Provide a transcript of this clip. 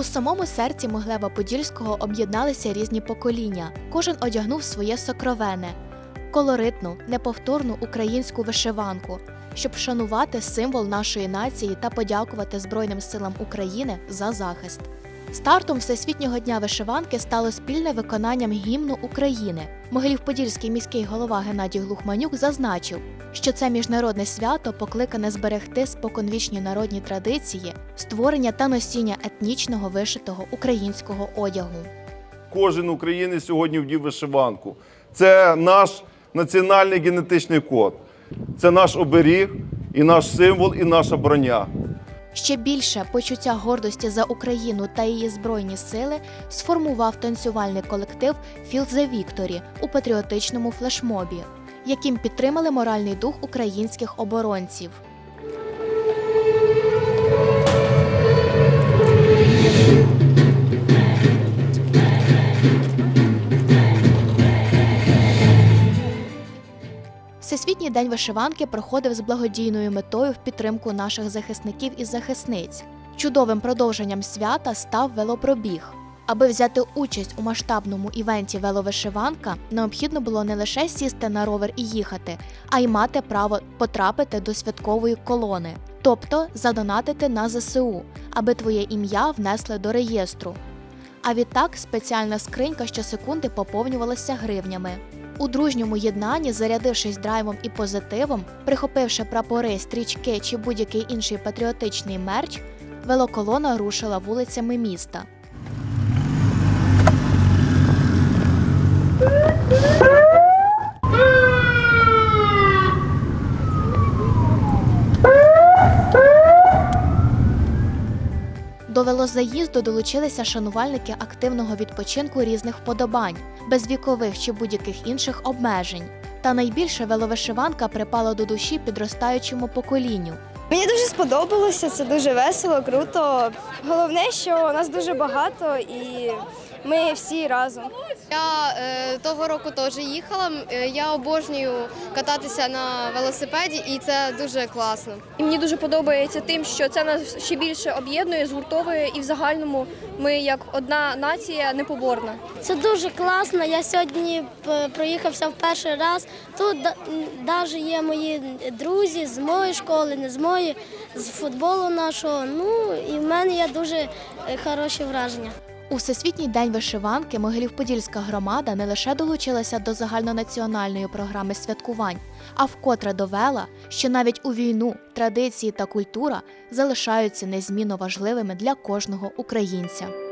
У самому серці Моглева Подільського об'єдналися різні покоління. Кожен одягнув своє сокровене, колоритну, неповторну українську вишиванку, щоб вшанувати символ нашої нації та подякувати Збройним силам України за захист. Стартом Всесвітнього дня вишиванки стало спільне виконанням гімну України. Могилів-Подільський міський голова Геннадій Глухманюк зазначив, що це міжнародне свято покликане зберегти споконвічні народні традиції, створення та носіння етнічного вишитого українського одягу. Кожен українець сьогодні вдів вишиванку. Це наш національний генетичний код, це наш оберіг, і наш символ, і наша броня. Ще більше почуття гордості за Україну та її збройні сили сформував танцювальний колектив «Feel the Victory» у патріотичному флешмобі, яким підтримали моральний дух українських оборонців. Всесвітній день вишиванки проходив з благодійною метою в підтримку наших захисників і захисниць. Чудовим продовженням свята став велопробіг. Аби взяти участь у масштабному івенті веловишиванка, необхідно було не лише сісти на ровер і їхати, а й мати право потрапити до святкової колони, тобто задонатити на ЗСУ, аби твоє ім'я внесли до реєстру. А відтак спеціальна скринька щосекунди поповнювалася гривнями. У дружньому єднанні, зарядившись драйвом і позитивом, прихопивши прапори, стрічки чи будь-який інший патріотичний мерч, велоколона рушила вулицями міста. До велозаїзду долучилися шанувальники активного відпочинку різних вподобань, без вікових чи будь-яких інших обмежень. Та найбільше веловишиванка припала до душі підростаючому поколінню. Мені дуже сподобалося, це дуже весело, круто. Головне, що нас дуже багато і ми всі разом. Я е, того року теж їхала. Е, Я обожнюю кататися на велосипеді, і це дуже класно. І мені дуже подобається тим, що це нас ще більше об'єднує, згуртовує, і в загальному ми як одна нація непоборна. Це дуже класно. Я сьогодні проїхався в перший раз. Тут навіть є мої друзі з моєї школи, не з моєї, з футболу нашого. Ну і в мене є дуже е, хороші враження. У Всесвітній день вишиванки Могилів-Подільська громада не лише долучилася до загальнонаціональної програми святкувань, а вкотре довела, що навіть у війну традиції та культура залишаються незмінно важливими для кожного українця.